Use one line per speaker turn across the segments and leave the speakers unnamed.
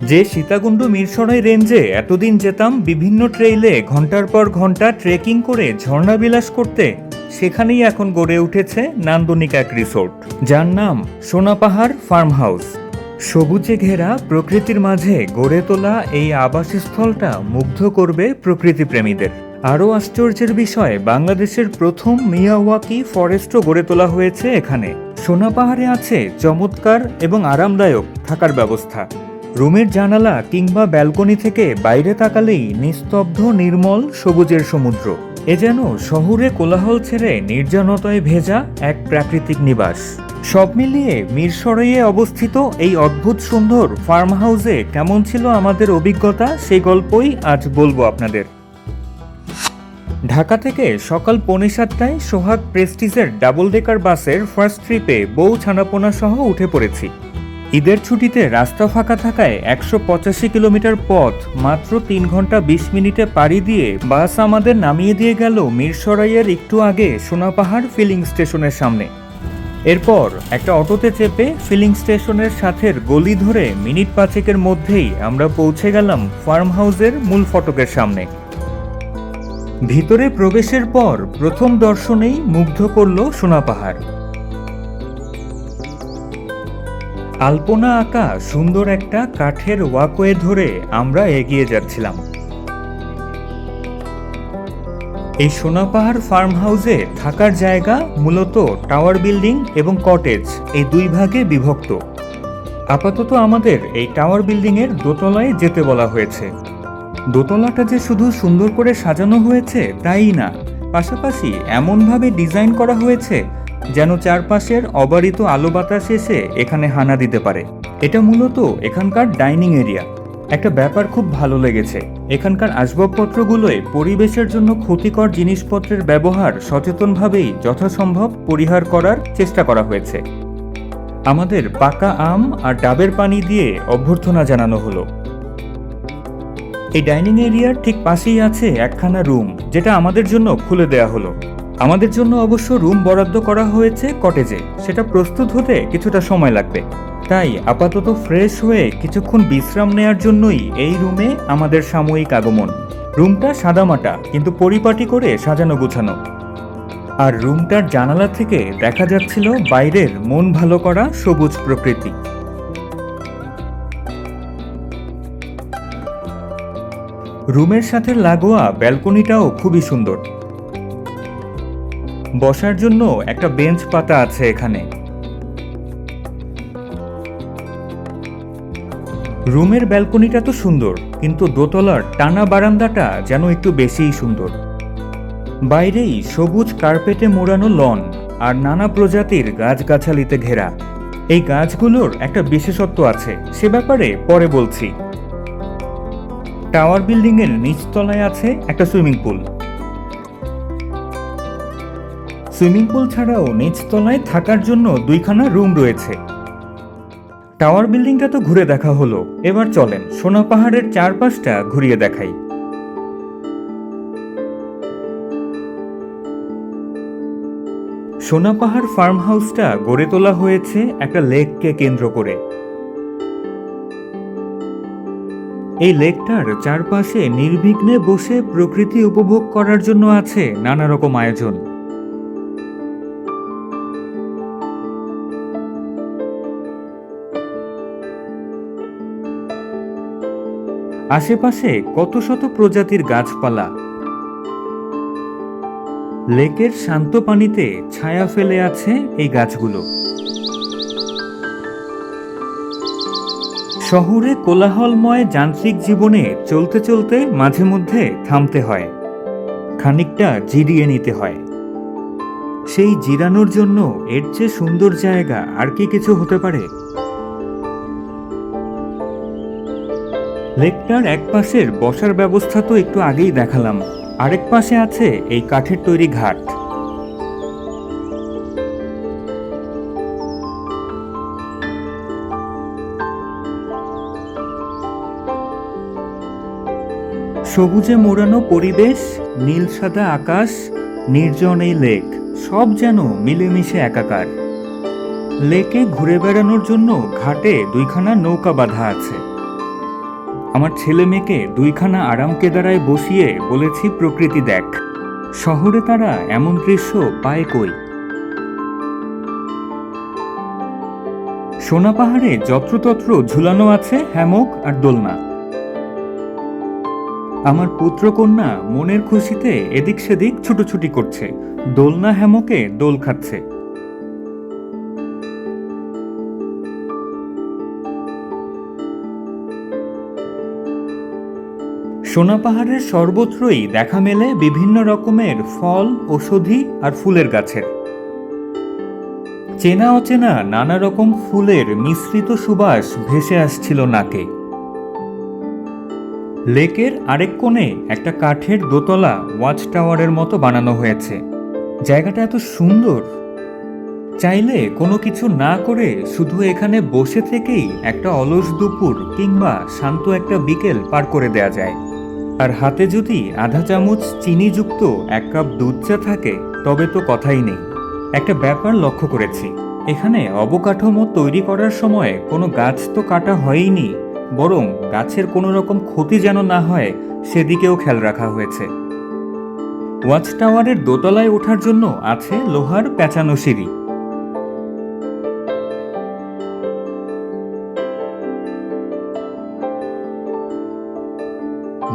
যে সীতাকুণ্ড মিরসরাই রেঞ্জে এতদিন যেতাম, বিভিন্ন ট্রেইলে ঘণ্টার পর ঘণ্টা ট্রেকিং করে ঝর্ণা বিলাস করতে, সেখানেই এখন গড়ে উঠেছে নান্দনিক এক রিসোর্ট যার নাম সোনাপাহাড় ফার্ম হাউস সবুজে ঘেরা প্রকৃতির মাঝে গড়ে তোলা এই আবাসস্থলটা মুগ্ধ করবে প্রকৃতিপ্রেমীদের। আরও আশ্চর্যের বিষয়, বাংলাদেশের প্রথম মিয়াওয়াকি ফরেস্টও গড়ে তোলা হয়েছে এখানে। সোনাপাহাড়ে আছে চমৎকার এবং আরামদায়ক থাকার ব্যবস্থা। রুমের জানালা কিংবা ব্যালকনি থেকে বাইরে তাকালেই নিস্তব্ধ, নির্মল, সবুজের সমুদ্র। এ যেন শহুরে কোলাহল ছেড়ে নির্জনতায় ভেজা এক প্রাকৃতিক নিবাস। সব মিলিয়ে মিরসরাইয়ে অবস্থিত এই অদ্ভুত সুন্দর ফার্ম হাউসে কেমন ছিল আমাদের অভিজ্ঞতা সেই গল্পই আজ বলব আপনাদের। ঢাকা থেকে সকাল পৌনে সাতটায় সোহাগ প্রেস্টিজের ডাবল ডেকার বাসের ফার্স্ট ট্রিপে বউ ছানাপোনা সহ উঠে পড়েছি। ঈদের ছুটিতে রাস্তা ফাঁকা থাকায় একশো পঁচাশি কিলোমিটার পথ মাত্র তিন ঘণ্টা বিশ মিনিটে পাড়ি দিয়ে বাস আমাদের নামিয়ে দিয়ে গেল মিরসরাইয়ের একটু আগে সোনাপাহাড় ফিলিং স্টেশনের সামনে। এরপর একটা অটোতে চেপে ফিলিং স্টেশনের সাথের গলি ধরে মিনিট পাঁচেকের মধ্যেই আমরা পৌঁছে গেলাম ফার্ম হাউসের মূল ফটকের সামনে। ভিতরে প্রবেশের পর প্রথম দর্শনেই মুগ্ধ করল সোনাপাহাড়। আলপনা আঁকা সুন্দর একটা কাঠের ওয়াকওয়ে ধরে আমরা এগিয়ে যাচ্ছিলাম। এই সোনাপাহাড় ফার্ম হাউসে থাকার জায়গা মূলত টাওয়ার বিল্ডিং এবং কটেজ, এই দুই ভাগে বিভক্ত। আপাতত আমাদের এই টাওয়ার বিল্ডিংয়ের দোতলায় যেতে বলা হয়েছে। দোতলাটা যে শুধু সুন্দর করে সাজানো হয়েছে, তাই না? পাশাপাশি এমনভাবে ডিজাইন করা হয়েছে যেন চারপাশের অবারিত আলো বাতাস এসে এখানে হানা দিতে পারে। এটা মূলত এখানকার ডাইনিং এরিয়া। একটা ব্যাপার খুব ভালো লেগেছে। এখানকার আসবাবপত্রগুলোয় পরিবেশের জন্য ক্ষতিকর জিনিসপত্রের ব্যবহার সচেতনভাবেই যথাসম্ভব পরিহার করার চেষ্টা করা হয়েছে। আমাদের পাকা আম আর ডাবের পানি দিয়ে অভ্যর্থনা জানানো হলো। এই ডাইনিং এরিয়ার ঠিক পাশেই আছে একখানা রুম, যেটা আমাদের জন্য খুলে দেয়া হলো। আমাদের জন্য অবশ্য রুম বরাদ্দ করা হয়েছে কটেজে। সেটা প্রস্তুত হতে কিছুটা সময় লাগবে। তাই আপাতত ফ্রেশ হয়ে কিছুক্ষণ বিশ্রাম নেয়ার জন্যই এই রুমে আমাদের সাময়িক আগমন। রুমটা সাদামাটা, কিন্তু পরিপাটি করে সাজানো গোছানো। আর রুমটার জানালা থেকে দেখা যাচ্ছিল বাইরের মন ভালো করা সবুজ প্রকৃতি। রুমের সাথে লাগোয়া ব্যালকনিটাও খুবই সুন্দর। বসার জন্য একটা বেঞ্চ পাতা আছে এখানে। রুমের ব্যালকনিটা তো সুন্দর, কিন্তু দোতলার টানা বারান্দাটা যেন একটু বেশিই সুন্দর। বাইরেই সবুজ কার্পেটে মোড়ানো লন আর নানা প্রজাতির গাছগাছালিতে ঘেরা। এই গাছগুলোর একটা বিশেষত্ব আছে, সে ব্যাপারে পরে বলছি। টাওয়ার বিল্ডিং এর নিচতলায় আছে একটা সুইমিং পুল। সুইমিং পুল ছাড়াও নিচতলায় থাকার জন্য দুইখানা রুম রয়েছে। টাওয়ার বিল্ডিংটা তো ঘুরে দেখা হলো। এবার চলেন, সোনা পাহাড়ের চারপাশটা ঘুরিয়ে দেখাই। সোনা পাহাড় ফার্ম হাউসটা গড়ে তোলা হয়েছে একটা লেককে কেন্দ্র করে। এই লেকটার চারপাশে নির্বিঘ্নে বসে প্রকৃতি উপভোগ করার জন্য আছে নানা রকম আয়োজন। আশেপাশে কত শত প্রজাতির গাছপালা। লেকের শান্ত পানিতে ছায়া ফেলে আছে এই গাছগুলো। শহরে কোলাহলময় যান্ত্রিক জীবনে চলতে চলতে মাঝে মধ্যে থামতে হয়। খানিকটা জিরিয়ে নিতে হয়। সেই জিরানোর জন্য এর চেয়ে সুন্দর জায়গা আর কি কিছু হতে পারে? লেকটার এক পাশের বসার ব্যবস্থা তো একটু আগেই দেখালাম। আরেক পাশে আছে এই কাঠের তৈরি ঘাট। সবুজে মোড়ানো পরিবেশ, নীল সাদা আকাশ, নির্জন এই লেক, সব যেন মিলেমিশে একাকার। লেকে ঘুরে বেড়ানোর জন্য ঘাটে দুইখানা নৌকা বাঁধা আছে। আমার ছেলে মেয়েকে দুইখানা আরাম কেদারায় বসিয়ে বলেছি, প্রকৃতি দেখ। শহরে তারা এমন দৃশ্য পায় কই? সোনা পাহাড়ে যত্রতত্র ঝুলানো আছে হ্যামক আর দোলনা। আমার পুত্রকন্যা মনের খুশিতে এদিক সেদিক ছুটোছুটি করছে। দোলনা হ্যামকে দোল খাচ্ছে। সোনা পাহাড়ের সর্বত্রই দেখা মেলে বিভিন্ন রকমের ফল, ঔষধি আর ফুলের গাছের। চেনা অচেনা নানা রকম ফুলের মিশ্রিত সুবাস ভেসে আসছিল নাকে। লেকের আরেক কোণে একটা কাঠের দোতলা ওয়াচ টাওয়ারের মতো বানানো হয়েছে। জায়গাটা এত সুন্দর। চাইলে কোনো কিছু না করে শুধু এখানে বসে থেকেই একটা অলস দুপুর কিংবা শান্ত একটা বিকেল পার করে দেয়া যায়। আর হাতে যদি আধা চামচ চিনিযুক্ত এক কাপ দুধ চা থাকে, তবে তো কথাই নেই। একটা ব্যাপার লক্ষ্য করেছি। এখানে অবকাঠামো তৈরি করার সময় কোনো গাছ তো কাটা হয়ইনি, বরং গাছের কোনো রকম ক্ষতি যেন না হয়, সেদিকেও খেয়াল রাখা হয়েছে। ওয়াচ টাওয়ারের দোতলায় ওঠার জন্য আছে লোহার পেঁচানো সিঁড়ি।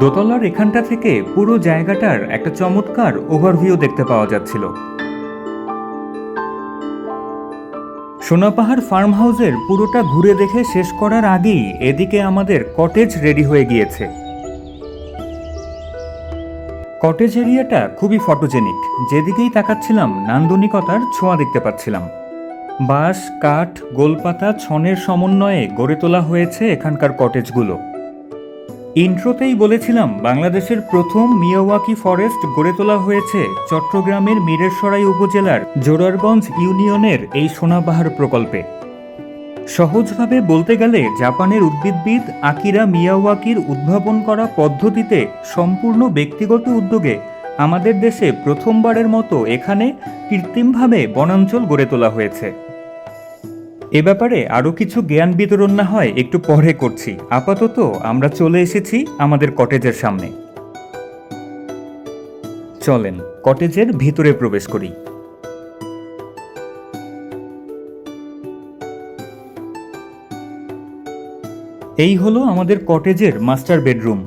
দোতলার এখানটা থেকে পুরো জায়গাটার একটা চমৎকার ওভারভিউ দেখতে পাওয়া যাচ্ছিল। সোনাপাহাড় ফার্ম হাউসের পুরোটা ঘুরে দেখে শেষ করার আগেই এদিকে আমাদের কটেজ রেডি হয়ে গিয়েছে। কটেজ এরিয়াটা খুবই ফটোজেনিক, যেদিকেই তাকাচ্ছিলাম নান্দনিকতার ছোঁয়া দেখতে পাচ্ছিলাম। বাঁশ, কাঠ, গোলপাতা, ছনের সমন্বয়ে গড়ে তোলা হয়েছে এখানকার কটেজগুলো। ইন্ট্রোতেই বলেছিলাম, বাংলাদেশের প্রথম মিয়াওয়াকি ফরেস্ট গড়ে তোলা হয়েছে চট্টগ্রামের মিরেরসরাই উপজেলার জোরারগঞ্জ ইউনিয়নের এই সোনাবাহার প্রকল্পে। সহজভাবে বলতে গেলে, জাপানের উদ্ভিদবিদ আকিরা মিয়াওয়াকির উদ্ভাবন করা পদ্ধতিতে সম্পূর্ণ ব্যক্তিগত উদ্যোগে আমাদের দেশে প্রথমবারের মতো এখানে কৃত্রিমভাবে বনাঞ্চল গড়ে তোলা হয়েছে। এ ব্যাপারে আরও কিছু জ্ঞান বিতরণ না হয় একটু পরে করছি। আপাতত আমরা চলে এসেছি আমাদের কটেজের সামনে। চলেন, কটেজের ভিতরে প্রবেশ করি। এই হলো আমাদের কটেজের মাস্টার বেডরুম।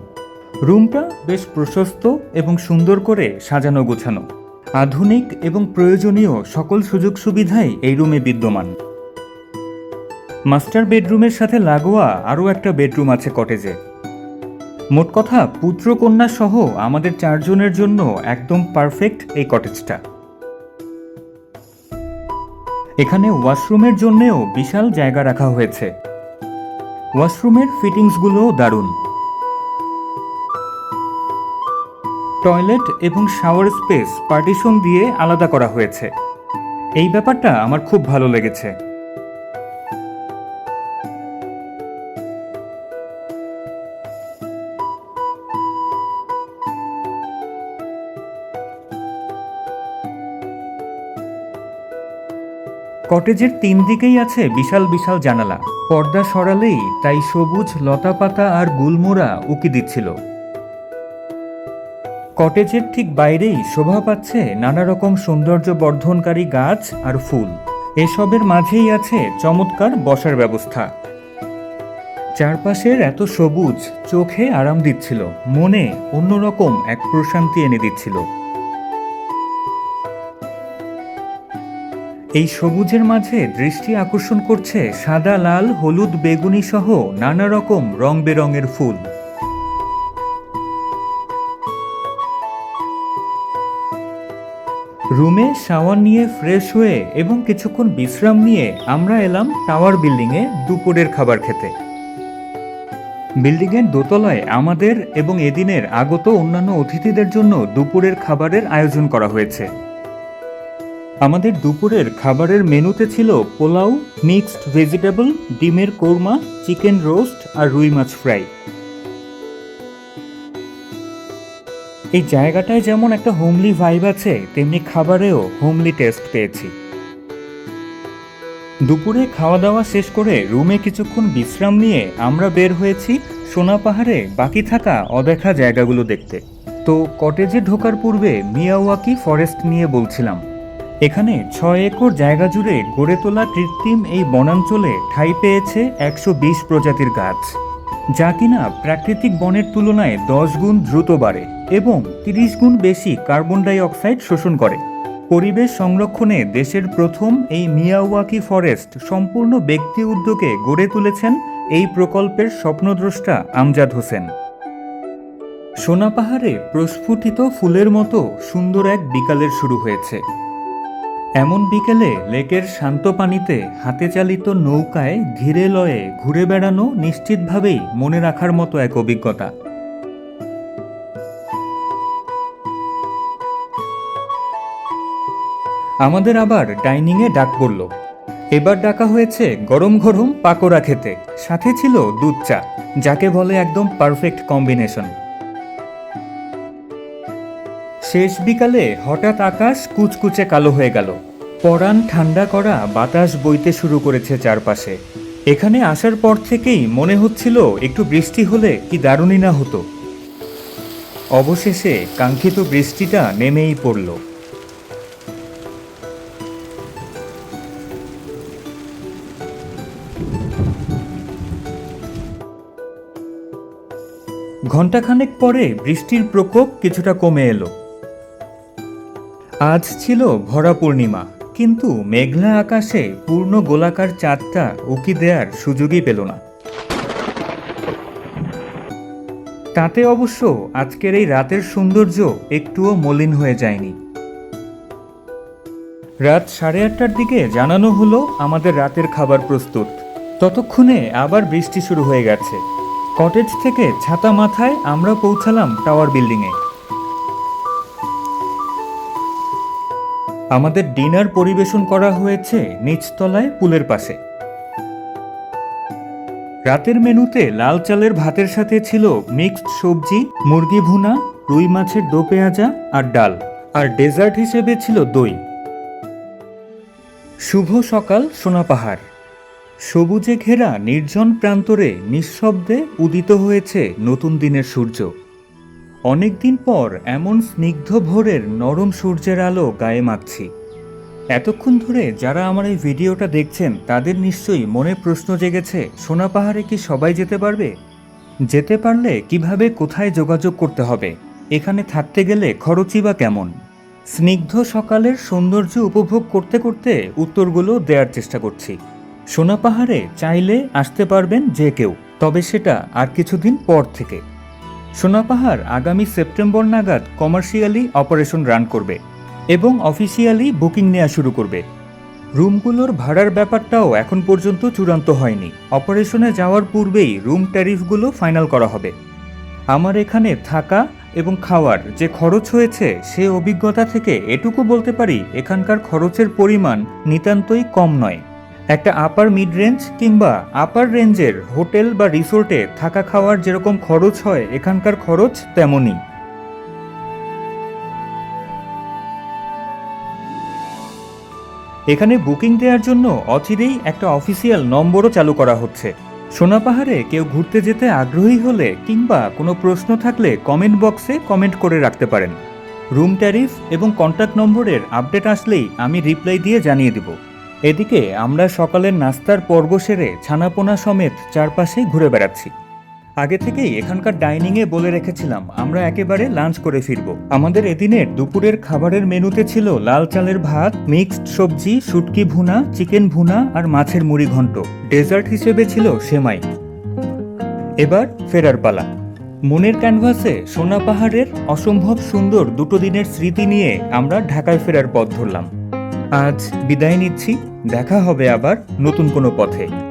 রুমটা বেশ প্রশস্ত এবং সুন্দর করে সাজানো গোছানো আধুনিক এবং প্রয়োজনীয় সকল সুযোগ সুবিধাই এই রুমে বিদ্যমান। মাস্টার বেডরুমের সাথে লাগোয়া আরও একটা বেডরুম আছে কটেজে। মোট কথা, পুত্র কন্যা সহ আমাদের চারজনের জন্য একদম পারফেক্ট এই কটেজটা। এখানে ওয়াশরুমের জন্যেও বিশাল জায়গা রাখা হয়েছে। ওয়াশরুমের ফিটিংসগুলোও দারুণ। টয়লেট এবং শাওয়ার স্পেস পার্টিশন দিয়ে আলাদা করা হয়েছে। এই ব্যাপারটা আমার খুব ভালো লেগেছে। কটেজের তিন দিকেই আছে বিশাল বিশাল জানালা। পর্দা সরালেই তাই সবুজ লতাপাতা আর গুলমোড়া উকি দিচ্ছিল। কটেজের ঠিক বাইরেই শোভা পাচ্ছে নানা রকম সৌন্দর্য বর্ধনকারী গাছ আর ফুল। এসবের মাঝেই আছে চমৎকার বসার ব্যবস্থা। চারপাশের এত সবুজ চোখে আরাম দিচ্ছিল। মনে অন্যরকম এক প্রশান্তি এনে দিচ্ছিল। এই সবুজের মাঝে দৃষ্টি আকর্ষণ করছে সাদা, লাল, হলুদ, বেগুনি সহ নানা রকম রং বেরঙের ফুল। রুমে শাওয়ার নিয়ে ফ্রেশ হয়ে এবং কিছুক্ষণ বিশ্রাম নিয়ে আমরা এলাম টাওয়ার বিল্ডিংয়ে দুপুরের খাবার খেতে। বিল্ডিংয়ের দোতলায় আমাদের এবং এদিনের আগত অন্যান্য অতিথিদের জন্য দুপুরের খাবারের আয়োজন করা হয়েছে। আমাদের দুপুরের খাবারের মেনুতে ছিল পোলাও, মিক্সড ভেজিটেবল, ডিমের কোরমা, চিকেন রোস্ট আর রুই মাছ ফ্রাই। এই জায়গাটায় যেমন একটা হোমলি ভাইব আছে, তেমনি খাবারেও হোমলি টেস্ট পেয়েছি। দুপুরে খাওয়া দাওয়া শেষ করে রুমে কিছুক্ষণ বিশ্রাম নিয়ে আমরা বের হয়েছি সোনা পাহাড়ে, বাকি থাকা অদেখা জায়গাগুলো দেখতে। তো কটেজে ঢোকার পূর্বে মিয়াওয়াকি ফরেস্ট নিয়ে বলছিলাম। এখানে ছয় একর জায়গা জুড়ে গড়ে তোলা কৃত্রিম এই বনাঞ্চলে ঠাঁই পেয়েছে একশো বিশ প্রজাতির গাছ, যা কিনা প্রাকৃতিক বনের তুলনায় দশ গুণ দ্রুত বাড়ে এবং তিরিশ গুণ বেশি কার্বন ডাই অক্সাইড শোষণ করে। পরিবেশ সংরক্ষণে দেশের প্রথম এই মিয়াওয়াকি ফরেস্ট সম্পূর্ণ ব্যক্তি উদ্যোগে গড়ে তুলেছেন এই প্রকল্পের স্বপ্নদ্রষ্টা আমজাদ হোসেন। সোনা পাহাড়ে প্রস্ফুটিত ফুলের মতো সুন্দর এক বিকালের শুরু হয়েছে। এমন বিকেলে লেকের শান্ত পানিতে হাতে চালিত নৌকায় ধীরে লয়ে ঘুরে বেড়ানো নিশ্চিতভাবেই মনে রাখার মতো এক অভিজ্ঞতা। আমাদের আবার ডাইনিংয়ে ডাক পড়ল। এবার ডাকা হয়েছে গরম গরম পাকোড়া খেতে। সাথে ছিল দুধ চা, যাকে বলে একদম পারফেক্ট কম্বিনেশন। শেষ বিকালে হঠাৎ আকাশ কুচকুচে কালো হয়ে গেল। পরাণ ঠান্ডা করা বাতাস বইতে শুরু করেছে চারপাশে। এখানে আসার পর থেকেই মনে হচ্ছিল একটু বৃষ্টি হলে কি দারুণই না হতো। অবশেষে কাঙ্ক্ষিত বৃষ্টিটা নেমেই পড়ল। ঘণ্টাখানেক পরে বৃষ্টির প্রকোপ কিছুটা কমে এলো। আজ ছিল ভরা পূর্ণিমা, কিন্তু মেঘলা আকাশে পূর্ণ গোলাকার চাঁদটা উকি দেওয়ার সুযোগই পেল না। তাতে অবশ্য আজকের এই রাতের সৌন্দর্য একটুও মলিন হয়ে যায়নি। রাত সাড়ে আটটার দিকে জানানো হলো আমাদের রাতের খাবার প্রস্তুত। ততক্ষণে আবার বৃষ্টি শুরু হয়ে গেছে। কটেজ থেকে ছাতা মাথায় আমরা পৌঁছালাম টাওয়ার বিল্ডিংয়ে। আমাদের ডিনার পরিবেশন করা হয়েছে নিচতলায় পুলের পাশে। রাতের মেনুতে লাল চালের ভাতের সাথে ছিল মিক্সড সবজি, মুরগি ভুনা, রুই মাছের দো পেঁয়াজা আর ডাল, আর ডেজার্ট হিসেবে ছিল দই। শুভ সকাল, সোনা পাহাড়। সবুজে ঘেরা নির্জন প্রান্তরে নিঃশব্দে উদিত হয়েছে নতুন দিনের সূর্য। অনেকদিন পর এমন স্নিগ্ধ ভোরের নরম সূর্যের আলো গায়ে মাখছি। এতক্ষণ ধরে যারা আমার এই ভিডিওটা দেখছেন, তাদের নিশ্চয়ই মনে প্রশ্ন জেগেছে, সোনা পাহাড়ে কি সবাই যেতে পারবে? যেতে পারলে কীভাবে কোথায় যোগাযোগ করতে হবে? এখানে থাকতে গেলে খরচই বা কেমন? স্নিগ্ধ সকালের সৌন্দর্য উপভোগ করতে করতে উত্তরগুলো দেওয়ার চেষ্টা করছি। সোনা পাহাড়ে চাইলে আসতে পারবেন যে কেউ, তবে সেটা আর কিছুদিন পর থেকে। সোনা পাহাড় আগামী সেপ্টেম্বর নাগাদ কমার্শিয়ালি অপারেশন রান করবে এবং অফিসিয়ালি বুকিং নেওয়া শুরু করবে। রুমগুলোর ভাড়ার ব্যাপারটাও এখন পর্যন্ত চূড়ান্ত হয়নি। অপারেশনে যাওয়ার পূর্বেই রুম ট্যারিফগুলো ফাইনাল করা হবে। আমার এখানে থাকা এবং খাওয়ার যে খরচ হয়েছে সে অভিজ্ঞতা থেকে এটুকু বলতে পারি, এখানকার খরচের পরিমাণ নিতান্তই কম নয়। একটা আপার মিড রেঞ্জ কিংবা আপার রেঞ্জের হোটেল বা রিসোর্টে থাকা খাওয়ার যেরকম খরচ হয়, এখানকার খরচ তেমনই। এখানে বুকিং দেওয়ার জন্য অচিরেই একটা অফিসিয়াল নম্বরও চালু করা হচ্ছে। সোনা পাহাড়ে কেউ ঘুরতে যেতে আগ্রহী হলে কিংবা কোনো প্রশ্ন থাকলে কমেন্ট বক্সে কমেন্ট করে রাখতে পারেন। রুম ট্যারিফ এবং কন্ট্যাক্ট নম্বরের আপডেট আসলেই আমি রিপ্লাই দিয়ে জানিয়ে দেব। এদিকে আমরা সকালের নাস্তার পর্ব সেরে ছানাপোনা সমেত চারপাশে ঘুরে বেড়াচ্ছি। আগে থেকেই এখানকার ডাইনিংয়ে বলে রেখেছিলাম, আমরা একেবারে লাঞ্চ করে ফিরব। আমাদের এদিনের দুপুরের খাবারের মেনুতে ছিল লাল চালের ভাত, মিক্সড সবজি, শুটকি ভুনা, চিকেন ভুনা আর মাছের মুড়ি ঘন্ট। ডেজার্ট হিসেবে ছিল সেমাই। এবার ফেরার পালা। মনের ক্যানভাসে সোনা পাহাড়ের অসম্ভব সুন্দর দুটো দিনের স্মৃতি নিয়ে আমরা ঢাকায় ফেরার পথ ধরলাম। আজ বিদায় নিচ্ছি। দেখা হবে আবার নতুন কোনো পথে।